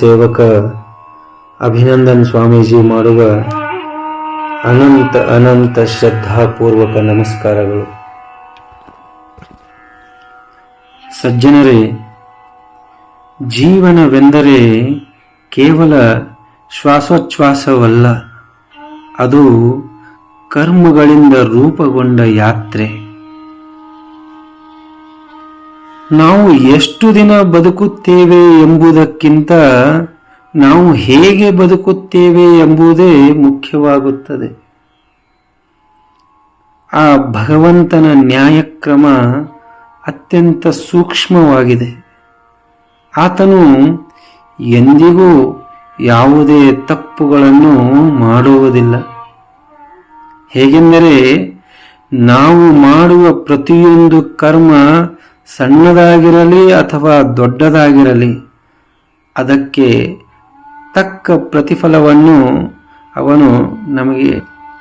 ಸೇವಕ ಅಭಿನಂದನ್ ಸ್ವಾಮೀಜಿ ಮಾಡುವ ಅನಂತ ಅನಂತ ಶ್ರದ್ಧಾಪೂರ್ವಕ ನಮಸ್ಕಾರಗಳು. ಸಜ್ಜನರೇ, ಜೀವನವೆಂದರೆ ಕೇವಲ ಶ್ವಾಸೋಚ್ಛ್ವಾಸವಲ್ಲ, ಅದು ಕರ್ಮಗಳಿಂದ ರೂಪುಗೊಂಡ ಯಾತ್ರೆ. ನಾವು ಎಷ್ಟು ದಿನ ಬದುಕುತ್ತೇವೆ ಎಂಬುದಕ್ಕಿಂತ ನಾವು ಹೇಗೆ ಬದುಕುತ್ತೇವೆ ಎಂಬುದೇ ಮುಖ್ಯವಾಗುತ್ತದೆ. ಆ ಭಗವಂತನ ನ್ಯಾಯಕ್ರಮ ಅತ್ಯಂತ ಸೂಕ್ಷ್ಮವಾಗಿದೆ. ಆತನು ಎಂದಿಗೂ ಯಾವುದೇ ತಪ್ಪುಗಳನ್ನು ಮಾಡುವುದಿಲ್ಲ. ಹೇಗೆಂದರೆ ನಾವು ಮಾಡುವ ಪ್ರತಿಯೊಂದು ಕರ್ಮ ಸಣ್ಣದಾಗಿರಲಿ ಅಥವಾ ದೊಡ್ಡದಾಗಿರಲಿ, ಅದಕ್ಕೆ ತಕ್ಕ ಪ್ರತಿಫಲವನ್ನು ಅವನು ನಮಗೆ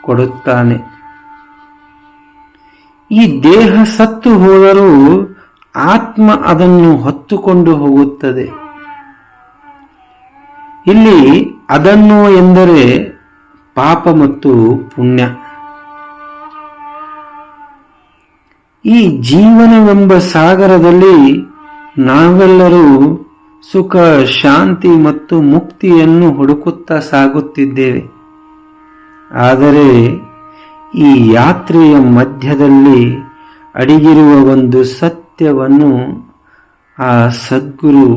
ಕೊಡುತ್ತಾನೆ. ಈ ದೇಹ ಸತ್ತು ಹೋದರೂ ಆತ್ಮ ಅದನ್ನು ಹೊತ್ತುಕೊಂಡು ಹೋಗುತ್ತದೆ. ಇಲ್ಲಿ ಅದನ್ನು ಎಂದರೆ ಪಾಪ ಮತ್ತು ಪುಣ್ಯ. ಈ ಜೀವನವೆಂಬ ಸಾಗರದಲ್ಲಿ ನಾವೆಲ್ಲರೂ ಸುಖ, ಶಾಂತಿ ಮತ್ತು ಮುಕ್ತಿಯನ್ನು ಹುಡುಕುತ್ತಾ ಸಾಗುತ್ತಿದ್ದೇವೆ. ಆದರೆ ಈ ಯಾತ್ರೆಯ ಮಧ್ಯದಲ್ಲಿ ಅಡಿಗಿರುವ ಒಂದು ಸತ್ಯವನ್ನು ಆ ಸದ್ಗುರು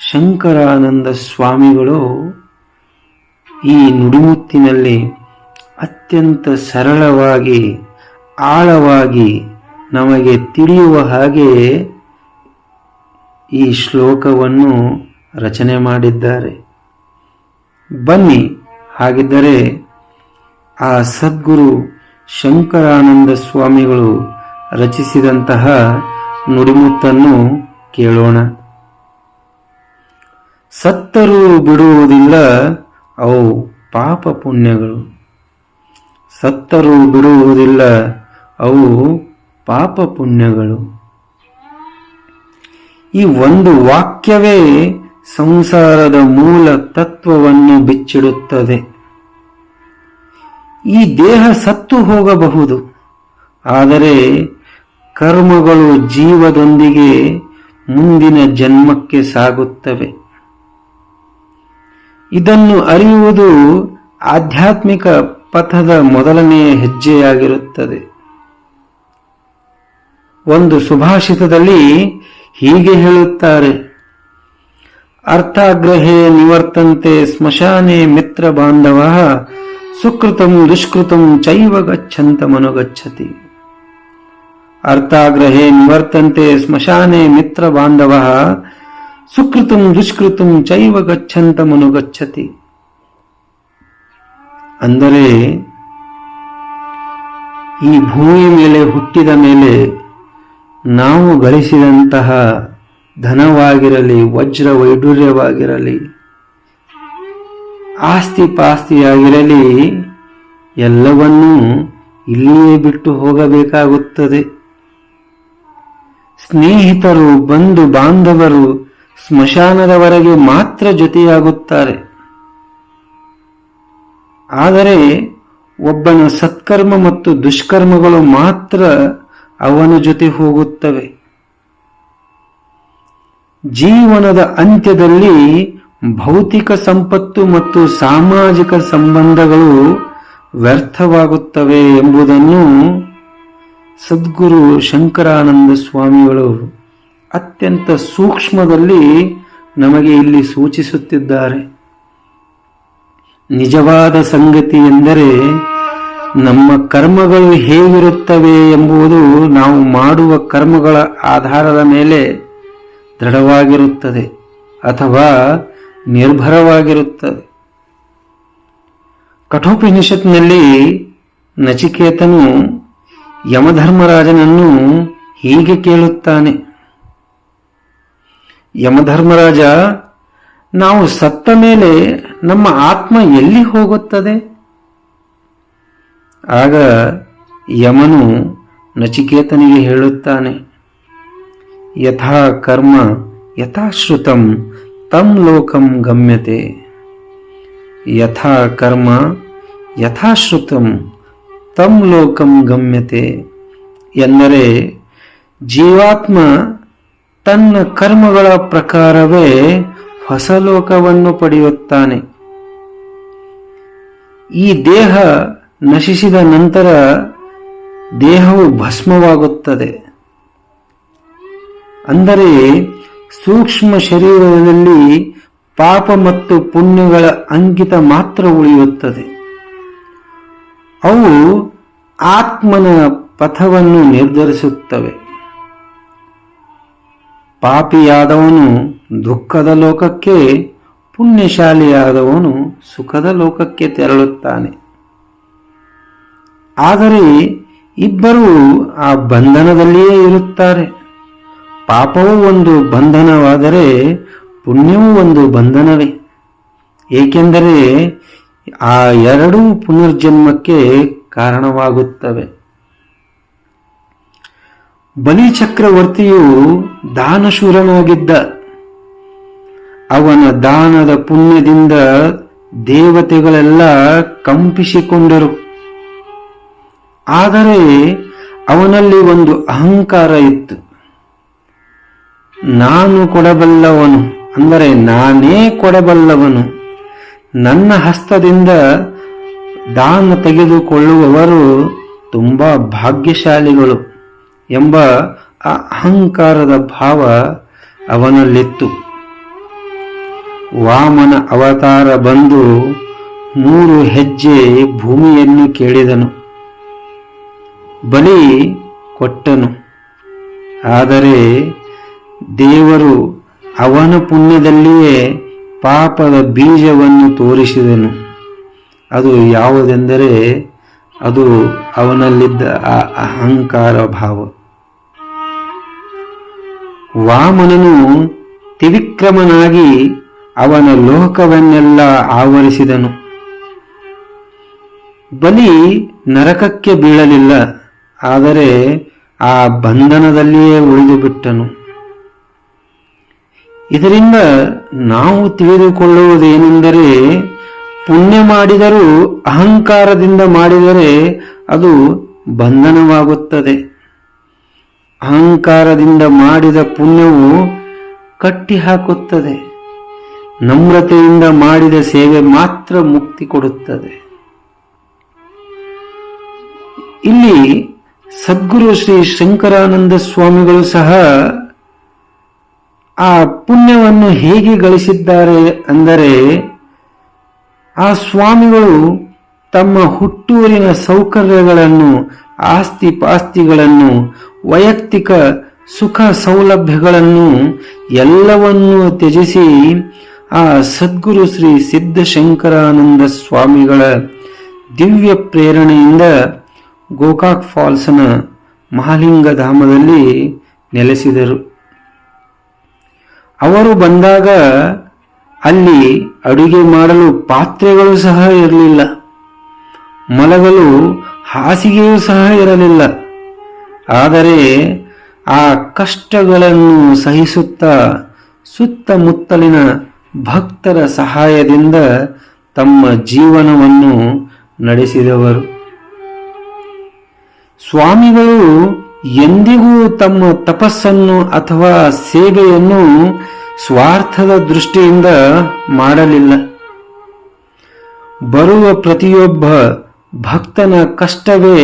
ಶಂಕರಾನಂದ ಸ್ವಾಮಿಗಳು ಈ ನುಡಿಮುತ್ತಿನಲ್ಲಿ ಅತ್ಯಂತ ಸರಳವಾಗಿ, ಆಳವಾಗಿ ನಮಗೆ ತಿಳಿಯುವ ಹಾಗೆ ಈ ಶ್ಲೋಕವನ್ನು ರಚನೆ ಮಾಡಿದ್ದಾರೆ. ಬನ್ನಿ, ಹಾಗಿದ್ದರೆ ಆ ಸದ್ಗುರು ಶಂಕರಾನಂದ ಸ್ವಾಮಿಗಳು ರಚಿಸಿದಂತಹ ನುಡಿಮುತ್ತನ್ನು ಕೇಳೋಣ. ಸತ್ತರೂ ಬಿಡುವುದಿಲ್ಲ ಅವು ಪಾಪ ಪುಣ್ಯಗಳು. ಸತ್ತರೂ ಬಿಡುವುದಿಲ್ಲ ಅವು ಪಾಪ ಪುಣ್ಯಗಳು. ಈ ಒಂದು ವಾಕ್ಯವೇ ಸಂಸಾರದ ಮೂಲ ತತ್ವವನ್ನು ಬಿಚ್ಚಿಡುತ್ತದೆ. ಈ ದೇಹ ಸತ್ತು ಹೋಗಬಹುದು. ಆದರೆ ಕರ್ಮಗಳು ಜೀವದೊಂದಿಗೆ ಮುಂದಿನ ಜನ್ಮಕ್ಕೆ ಸಾಗುತ್ತವೆ. ಇದನ್ನು ಅರಿಯುವುದು ಆಧ್ಯಾತ್ಮಿಕ ಪಥದ ಮೊದಲನೆಯ ಹೆಜ್ಜೆಯಾಗಿರುತ್ತದೆ. ಒಂದು ಸುಭಾಷಿತದಲ್ಲಿ ಹೀಗೆ ಹೇಳುತ್ತಾರೆ. ಅರ್ಥಾಗ್ರಹೇ ನಿವರ್ತಂತೆ ಸ್ಮಶಾನೆ ಮಿತ್ರ ಬಾಂಧವ ಸುಕೃತಂ ದುಷ್ಕೃತಂ ಚೈವ ಗಚ್ಚಂತ ಮನುಗಚ್ಚತಿ ಅರ್ಥಾಗ್ರಹೇ ನಿವರ್ತಂತೆ ಸ್ಮಶಾನೆ ಮಿತ್ರ ಬಾಂಧವ ಸುಕೃತಂ ದುಷ್ಕೃತಂ ಚೈವ ಗಚ್ಚಂತ ಮನುಗಚ್ಚತಿ ಅಂದರೆ ಈ ಭೂಮಿ ಮೇಲೆ ಹುಟ್ಟಿದ ಮೇಲೆ ನಾವು ಗಳಿಸಿದಂತಹ ಧನವಾಗಿರಲಿ, ವಜ್ರ ವೈಡೂರ್ಯವಾಗಿರಲಿ ಆಸ್ತಿ ಪಾಸ್ತಿಯಾಗಿರಲಿ ಎಲ್ಲವನ್ನೂ ಇಲ್ಲಿಯೇ ಬಿಟ್ಟು ಹೋಗಬೇಕಾಗುತ್ತದೆ. ಸ್ನೇಹಿತರು, ಬಂಧು ಬಾಂಧವರು ಸ್ಮಶಾನದವರೆಗೆ ಮಾತ್ರ ಜೊತೆಯಾಗುತ್ತಾರೆ. ಆದರೆ ಒಬ್ಬನ ಸತ್ಕರ್ಮ ಮತ್ತು ದುಷ್ಕರ್ಮಗಳು ಮಾತ್ರ ಅವನ ಜೊತೆ ಹೋಗುತ್ತವೆ. ಜೀವನದ ಅಂತ್ಯದಲ್ಲಿ ಭೌತಿಕ ಸಂಪತ್ತು ಮತ್ತು ಸಾಮಾಜಿಕ ಸಂಬಂಧಗಳು ವ್ಯರ್ಥವಾಗುತ್ತವೆ ಎಂಬುದನ್ನು ಸದ್ಗುರು ಶಂಕರಾನಂದ ಸ್ವಾಮಿಗಳು ಅತ್ಯಂತ ಸೂಕ್ಷ್ಮದಲ್ಲಿ ನಮಗೆ ಇಲ್ಲಿ ಸೂಚಿಸುತ್ತಿದ್ದಾರೆ. ನಿಜವಾದ ಸಂಗತಿ ಎಂದರೆ ನಮ್ಮ ಕರ್ಮಗಳು ಹೇಗಿರುತ್ತವೆ ಎಂಬುದು ನಾವು ಮಾಡುವ ಕರ್ಮಗಳ ಆಧಾರದ ಮೇಲೆ ದೃಢವಾಗಿರುತ್ತದೆ ಅಥವಾ ನಿರ್ಭರವಾಗಿರುತ್ತದೆ. ಕಠೋಪನಿಷತ್ನಲ್ಲಿ ನಚಿಕೇತನು ಯಮಧರ್ಮರಾಜನನ್ನು ಹೀಗೆ ಕೇಳುತ್ತಾನೆ. ಯಮಧರ್ಮರಾಜ, ನಾವು ಸತ್ತ ಮೇಲೆ ನಮ್ಮ ಆತ್ಮ ಎಲ್ಲಿ ಹೋಗುತ್ತದೆ? ಆಗ ಯಮನು ನಚಿಕೇತನಿಗೆ ಹೇಳುತ್ತಾನೆ, ಯಥಾ ಕರ್ಮ ಯಥಾಶ್ರುತಂ, ತಂ ಲೋಕಂ ಗಮ್ಯತೆ. ಯಥಾ ಕರ್ಮ ಯಥಾಶ್ರುತಂ, ತಂ ಲೋಕಂ ಗಮ್ಯತೆ ಎಂದರೆ ಜೀವಾತ್ಮ ತನ್ನ ಕರ್ಮಗಳ ಪ್ರಕಾರವೇ ಹೊಸ ಲೋಕವನ್ನು ಪಡೆಯುತ್ತಾನೆ. ಈ ದೇಹ ನಶಿಸಿದ ನಂತರ ದೇಹವು ಭಸ್ಮವಾಗುತ್ತದೆ. ಅಂದರೆ ಸೂಕ್ಷ್ಮ ಶರೀರದಲ್ಲಿ ಪಾಪ ಮತ್ತು ಪುಣ್ಯಗಳ ಅಂಕಿತ ಮಾತ್ರ ಉಳಿಯುತ್ತದೆ. ಅವು ಆತ್ಮನ ಪಥವನ್ನು ನಿರ್ಧರಿಸುತ್ತವೆ. ಪಾಪಿಯಾದವನು ದುಃಖದ ಲೋಕಕ್ಕೆ ಪುಣ್ಯಶಾಲಿಯಾದವನು ಸುಖದ ಲೋಕಕ್ಕೆ ತೆರಳುತ್ತಾನೆ. ಆದರೆ ಇಬ್ಬರೂ ಆ ಬಂಧನದಲ್ಲಿಯೇ ಇರುತ್ತಾರೆ. ಪಾಪವೂ ಒಂದು ಬಂಧನವಾದರೆ ಪುಣ್ಯವೂ ಒಂದು ಬಂಧನವೇ. ಏಕೆಂದರೆ ಆ ಎರಡೂ ಪುನರ್ಜನ್ಮಕ್ಕೆ ಕಾರಣವಾಗುತ್ತವೆ. ಬಲಿ ಚಕ್ರವರ್ತಿಯು ದಾನಶೂರನಾಗಿದ್ದ. ಅವನ ದಾನದ ಪುಣ್ಯದಿಂದ ದೇವತೆಗಳೆಲ್ಲ ಕಂಪಿಸಿಕೊಂಡರು. ಆದರೆ ಅವನಲ್ಲಿ ಒಂದು ಅಹಂಕಾರ ಇತ್ತು. ನಾನು ಕೊಡಬಲ್ಲವನು, ಅಂದರೆ ನಾನೇ ಕೊಡಬಲ್ಲವನು. ನನ್ನ ಹಸ್ತದಿಂದ ದಾನ ತೆಗೆದುಕೊಳ್ಳುವವರು ತುಂಬ ಭಾಗ್ಯಶಾಲಿಗಳು ಎಂಬ ಆ ಅಹಂಕಾರದ ಭಾವ ಅವನಲ್ಲಿತ್ತು. ವಾಮನ ಅವತಾರ ಬಂದು ಮೂರು ಹೆಜ್ಜೆ ಭೂಮಿಯನ್ನು ಕೇಳಿದನು. ಬಲಿ ಕೊಟ್ಟನು. ಆದರೆ ದೇವರು ಅವನ ಪುಣ್ಯದಲ್ಲಿಯೇ ಪಾಪದ ಬೀಜವನ್ನು ತೋರಿಸಿದನು. ಅದು ಯಾವುದೆಂದರೆ ಅದು ಅವನಲ್ಲಿದ್ದ ಆ ಅಹಂಕಾರ ಭಾವ. ವಾಮನನು ತ್ರಿವಿಕ್ರಮನಾಗಿ ಅವನ ಲೋಕವನ್ನೆಲ್ಲ ಆವರಿಸಿದನು. ಬಲಿ ನರಕಕ್ಕೆ ಬೀಳಲಿಲ್ಲ. ಆದರೆ ಆ ಬಂಧನದಲ್ಲಿಯೇ ಉಳಿದು ಬಿಟ್ಟನು ಇದರಿಂದ ನಾವು ತಿಳಿದುಕೊಳ್ಳುವುದೇನೆಂದರೆ ಪುಣ್ಯ ಮಾಡಿದರೂ ಅಹಂಕಾರದಿಂದ ಮಾಡಿದರೆ ಅದು ಬಂಧನವಾಗುತ್ತದೆ. ಅಹಂಕಾರದಿಂದ ಮಾಡಿದ ಪುಣ್ಯವು ಕಟ್ಟಿ ಹಾಕುತ್ತದೆ ನಮ್ರತೆಯಿಂದ ಮಾಡಿದ ಸೇವೆ ಮಾತ್ರ ಮುಕ್ತಿ ಕೊಡುತ್ತದೆ. ಇಲ್ಲಿ ಸದ್ಗುರು ಶ್ರೀ ಶಂಕರಾನಂದ ಸ್ವಾಮಿಗಳು ಸಹ ಆ ಪುಣ್ಯವನ್ನು ಹೇಗೆ ಗಳಿಸಿದ್ದಾರೆ ಅಂದರೆ ಆ ಸ್ವಾಮಿಗಳು ತಮ್ಮ ಹುಟ್ಟೂರಿನ ಸೌಕರ್ಯಗಳನ್ನು ಆಸ್ತಿ ಪಾಸ್ತಿಗಳನ್ನು ವೈಯಕ್ತಿಕ ಸುಖ ಸೌಲಭ್ಯಗಳನ್ನು ಎಲ್ಲವನ್ನೂ ತ್ಯಜಿಸಿ ಆ ಸದ್ಗುರು ಶ್ರೀ ಸಿದ್ಧಶಂಕರಾನಂದ ಸ್ವಾಮಿಗಳ ದಿವ್ಯ ಪ್ರೇರಣೆಯಿಂದ ಗೋಕಾಕ್ ಫಾಲ್ಸ್ನ ಮಹಾಲಿಂಗ ಧಾಮದಲ್ಲಿ ನೆಲೆಸಿದರು. ಅವರು ಬಂದಾಗ ಅಲ್ಲಿ ಅಡುಗೆ ಮಾಡಲು ಪಾತ್ರೆಗಳು ಸಹ ಇರಲಿಲ್ಲ. ಮಲಗಲು ಹಾಸಿಗೆಯೂ ಸಹ ಇರಲಿಲ್ಲ. ಆದರೆ ಆ ಕಷ್ಟಗಳನ್ನು ಸಹಿಸುತ್ತಾ ಸುತ್ತಮುತ್ತಲಿನ ಭಕ್ತರ ಸಹಾಯದಿಂದ ತಮ್ಮ ಜೀವನವನ್ನು ನಡೆಸಿದವರು. ಸ್ವಾಮಿಗಳು ಎಂದಿಗೂ ತಮ್ಮ ತಪಸ್ಸನ್ನು ಅಥವಾ ಸೇವೆಯನ್ನು ಸ್ವಾರ್ಥದ ದೃಷ್ಟಿಯಿಂದ ಮಾಡಲಿಲ್ಲ. ಬರುವ ಪ್ರತಿಯೊಬ್ಬ ಭಕ್ತನ ಕಷ್ಟವೇ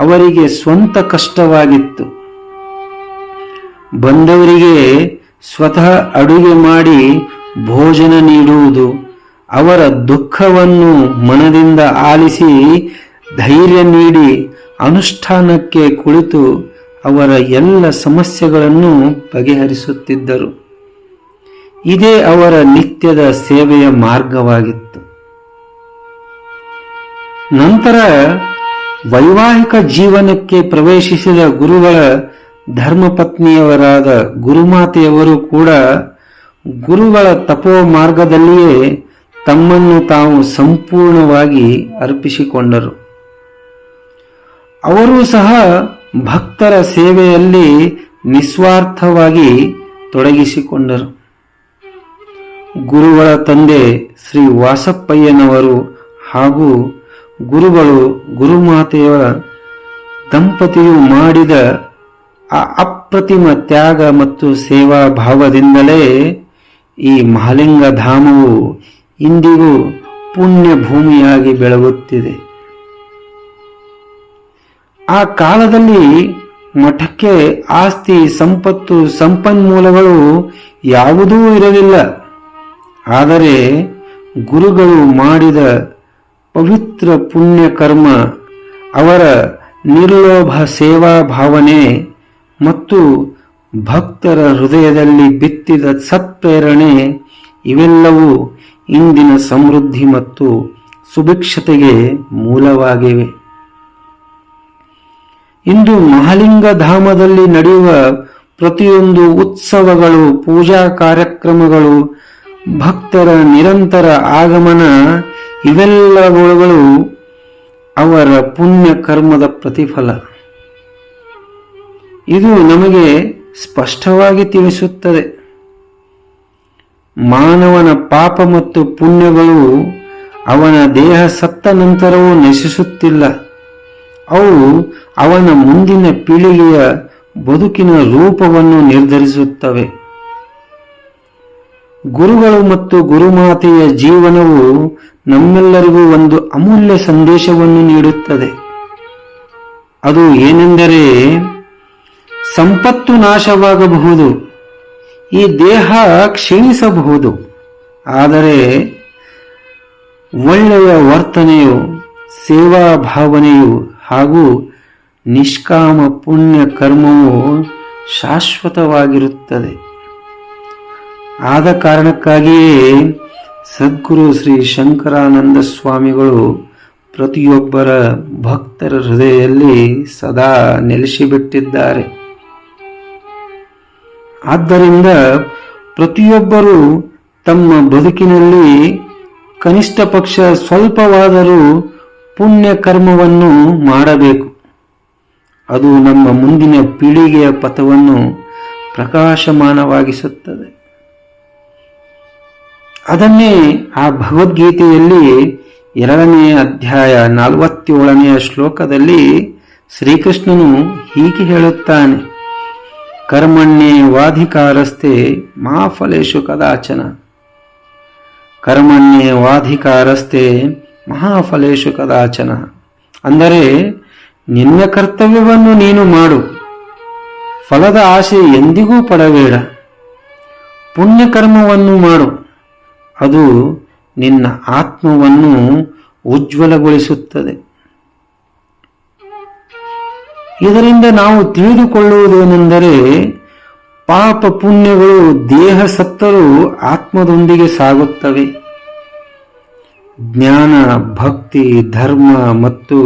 ಅವರಿಗೆ ಸ್ವಂತ ಕಷ್ಟವಾಗಿತ್ತು. ಬಂದವರಿಗೆ ಸ್ವತಃ ಅಡುಗೆ ಮಾಡಿ ಭೋಜನ ನೀಡುವುದು, ಅವರ ದುಃಖವನ್ನು ಮನದಿಂದ ಆಲಿಸಿ ಧೈರ್ಯ ನೀಡಿ ಅನುಷ್ಠಾನಕ್ಕೆ ಕುಳಿತು ಅವರ ಎಲ್ಲ ಸಮಸ್ಯೆಗಳನ್ನು ಬಗೆಹರಿಸುತ್ತಿದ್ದರು. ಇದೇ ಅವರ ನಿತ್ಯದ ಸೇವೆಯ ಮಾರ್ಗವಾಗಿತ್ತು. ನಂತರ ವೈವಾಹಿಕ ಜೀವನಕ್ಕೆ ಪ್ರವೇಶಿಸಿದ ಗುರುಗಳ ಧರ್ಮಪತ್ನಿಯವರಾದ ಗುರುಮಾತೆಯವರು ಕೂಡ ಗುರುಗಳ ತಪೋ ಮಾರ್ಗದಲ್ಲಿಯೇ ತಮ್ಮನ್ನು ತಾವು ಸಂಪೂರ್ಣವಾಗಿ ಅರ್ಪಿಸಿಕೊಂಡರು. ಅವರೂ ಸಹ ಭಕ್ತರ ಸೇವೆಯಲ್ಲಿ ನಿಸ್ವಾರ್ಥವಾಗಿ ತೊಡಗಿಸಿಕೊಂಡರು. ಗುರುಗಳ ತಂದೆ ಶ್ರೀ ವಾಸಪ್ಪಯ್ಯನವರು ಹಾಗೂ ಗುರುಗಳು ಗುರುಮಾತೆಯ ದಂಪತಿಯು ಮಾಡಿದ ಆ ಅಪ್ರತಿಮ ತ್ಯಾಗ ಮತ್ತು ಸೇವಾ ಭಾವದಿಂದಲೇ ಈ ಮಹಾಲಿಂಗ ಧಾಮವು ಇಂದಿಗೂ ಪುಣ್ಯ ಭೂಮಿಯಾಗಿ ಬೆಳಗುತ್ತಿದೆ. ಆ ಕಾಲದಲ್ಲಿ ಮಠಕ್ಕೆ ಆಸ್ತಿ, ಸಂಪತ್ತು, ಸಂಪನ್ಮೂಲಗಳು ಯಾವುದೂ ಇರಲಿಲ್ಲ. ಆದರೆ ಗುರುಗಳು ಮಾಡಿದ ಪವಿತ್ರ ಪುಣ್ಯ ಕರ್ಮ, ಅವರ ನಿರ್ಲೋಭ ಸೇವಾ ಭಾವನೆ ಮತ್ತು ಭಕ್ತರ ಹೃದಯದಲ್ಲಿ ಬಿತ್ತಿದ ಸತ್ಪ್ರೇರಣೆ, ಇವೆಲ್ಲವೂ ಇಂದಿನ ಸಮೃದ್ಧಿ ಮತ್ತು ಸುಭಿಕ್ಷತೆಗೆ ಮೂಲವಾಗಿವೆ. ಇಂದು ಮಹಾಲಿಂಗ ಧಾಮದಲ್ಲಿ ನಡೆಯುವ ಪ್ರತಿಯೊಂದು ಉತ್ಸವಗಳು, ಪೂಜಾ ಕಾರ್ಯಕ್ರಮಗಳು, ಭಕ್ತರ ನಿರಂತರ ಆಗಮನ, ಇವೆಲ್ಲವುಗಳು ಅವರ ಪುಣ್ಯ ಕರ್ಮದ ಪ್ರತಿಫಲ. ಇದು ನಮಗೆ ಸ್ಪಷ್ಟವಾಗಿ ತಿಳಿಸುತ್ತದೆ. ಮಾನವನ ಪಾಪ ಮತ್ತು ಪುಣ್ಯಗಳು ಅವನ ದೇಹ ಸತ್ತ ನಂತರವೂ ನಶಿಸುತ್ತಿಲ್ಲ. ಅವು ಅವನ ಮುಂದಿನ ಪೀಳಿಗೆಯ ಬದುಕಿನ ರೂಪವನ್ನು ನಿರ್ಧರಿಸುತ್ತವೆ. ಗುರುಗಳು ಮತ್ತು ಗುರುಮಾತೆಯ ಜೀವನವು ನಮ್ಮೆಲ್ಲರಿಗೂ ಒಂದು ಅಮೂಲ್ಯ ಸಂದೇಶವನ್ನು ನೀಡುತ್ತದೆ. ಅದು ಏನೆಂದರೆ ಸಂಪತ್ತು ನಾಶವಾಗಬಹುದು, ಈ ದೇಹ ಕ್ಷೀಣಿಸಬಹುದು, ಆದರೆ ಒಳ್ಳೆಯ ವರ್ತನೆಯು, ಸೇವಾ ಭಾವನೆಯು ಹಾಗೂ ನಿಷ್ಕಾಮ ಪುಣ್ಯ ಕರ್ಮವು ಶಾಶ್ವತವಾಗಿರುತ್ತದೆ. ಆದ ಕಾರಣಕ್ಕಾಗಿಯೇ ಸದ್ಗುರು ಶ್ರೀ ಶಂಕರಾನಂದ ಸ್ವಾಮಿಗಳು ಪ್ರತಿಯೊಬ್ಬರ ಭಕ್ತರ ಹೃದಯದಲ್ಲಿ ಸದಾ ನೆಲೆಸಿಬಿಟ್ಟಿದ್ದಾರೆ. ಆದ್ದರಿಂದ ಪ್ರತಿಯೊಬ್ಬರೂ ತಮ್ಮ ಬದುಕಿನಲ್ಲಿ ಕನಿಷ್ಠ ಪಕ್ಷ ಸ್ವಲ್ಪವಾದರೂ ಪುಣ್ಯ ಕರ್ಮವನ್ನು ಮಾಡಬೇಕು. ಅದು ನಮ್ಮ ಮುಂದಿನ ಪೀಳಿಗೆಯ ಪಥವನ್ನು ಪ್ರಕಾಶಮಾನವಾಗಿಸುತ್ತದೆ. ಅದನ್ನೇ ಆ ಭಗವದ್ಗೀತೆಯಲ್ಲಿ ಎರಡನೇ ಅಧ್ಯಾಯ ನಲವತ್ತೇಳನೆಯ ಶ್ಲೋಕದಲ್ಲಿ ಶ್ರೀಕೃಷ್ಣನು ಹೀಗೆ ಹೇಳುತ್ತಾನೆ ಕರ್ಮಣ್ಯೇ ವಾಧಿಕಾರಸ್ಥೆ ಮಾ ಫಲೇಶು ಕದಾಚನ. ಕರ್ಮಣ್ಯೇ ವಾಧಿಕಾರಸ್ತೆ ಮಹಾಫಲೇಶು ಕದಾಚನ ಅಂದರೆ, ನಿನ್ನ ಕರ್ತವ್ಯವನ್ನು ನೀನು ಮಾಡು. ಫಲದ ಆಸೆ ಎಂದಿಗೂ ಪಡಬೇಡ. ಪುಣ್ಯಕರ್ಮವನ್ನು ಮಾಡು. ಅದು ನಿನ್ನ ಆತ್ಮವನ್ನು ಉಜ್ವಲಗೊಳಿಸುತ್ತದೆ. ಇದರಿಂದ ನಾವು ತಿಳಿದುಕೊಳ್ಳುವುದೇನೆಂದರೆ, ಪಾಪ ಪುಣ್ಯಗಳು ದೇಹ ಸತ್ತರೂ ಆತ್ಮದೊಂದಿಗೆ ಸಾಗುತ್ತವೆ. ಜ್ಞಾನ, ಭಕ್ತಿ, ಧರ್ಮ ಮತ್ತು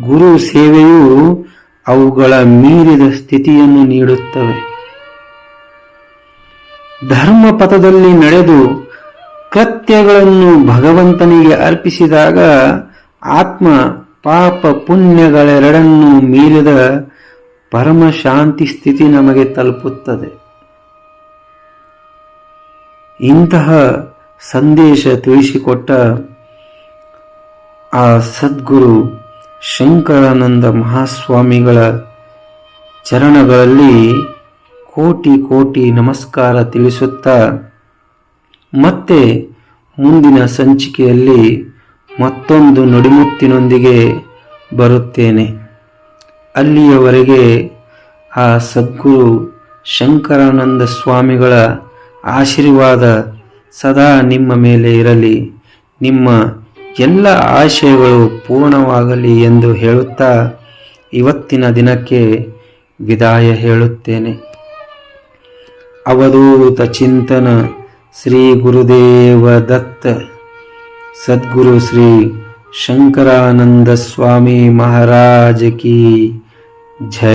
ಗುರು ಸೇವೆಯು ಅವುಗಳ ಮೀರಿದ ಸ್ಥಿತಿಯನ್ನು ನೀಡುತ್ತವೆ. ಧರ್ಮ ಪಥದಲ್ಲಿ ನಡೆದು ಕೃತ್ಯಗಳನ್ನು ಭಗವಂತನಿಗೆ ಅರ್ಪಿಸಿದಾಗ ಆತ್ಮ ಪಾಪ ಪುಣ್ಯಗಳೆರಡನ್ನೂ ಮೀರಿದ ಪರಮ ಶಾಂತಿ ಸ್ಥಿತಿ ನಮಗೆ ತಲುಪುತ್ತದೆ. ಇಂತಹ ಸಂದೇಶ ತಿಳಿಸಿಕೊಟ್ಟ ಆ ಸದ್ಗುರು ಶಂಕರಾನಂದ ಮಹಾಸ್ವಾಮಿಗಳ ಚರಣಗಳಲ್ಲಿ ಕೋಟಿ ಕೋಟಿ ನಮಸ್ಕಾರ ತಿಳಿಸುತ್ತಾ, ಮತ್ತೆ ಮುಂದಿನ ಸಂಚಿಕೆಯಲ್ಲಿ ಮತ್ತೊಂದು ನುಡಿಮುತ್ತಿನೊಂದಿಗೆ ಬರುತ್ತೇನೆ. ಅಲ್ಲಿಯವರೆಗೆ ಆ ಸದ್ಗುರು ಶಂಕರಾನಂದ ಸ್ವಾಮಿಗಳ ಆಶೀರ್ವಾದ ಸದಾ ನಿಮ್ಮ ಮೇಲೆ ಇರಲಿ. ನಿಮ್ಮ ಎಲ್ಲ ಆಶಯಗಳು ಪೂರ್ಣವಾಗಲಿ ಎಂದು ಹೇಳುತ್ತಾ ಇವತ್ತಿನ ದಿನಕ್ಕೆ ವಿದಾಯ ಹೇಳುತ್ತೇನೆ. ಅವಧೂತ ಚಿಂತನ ಶ್ರೀ ಗುರುದೇವ ದತ್ತ, ಸದ್ಗುರು ಶ್ರೀ ಶಂಕರಾನಂದ ಸ್ವಾಮಿ ಮಹಾರಾಜ ಕಿ ಜಯ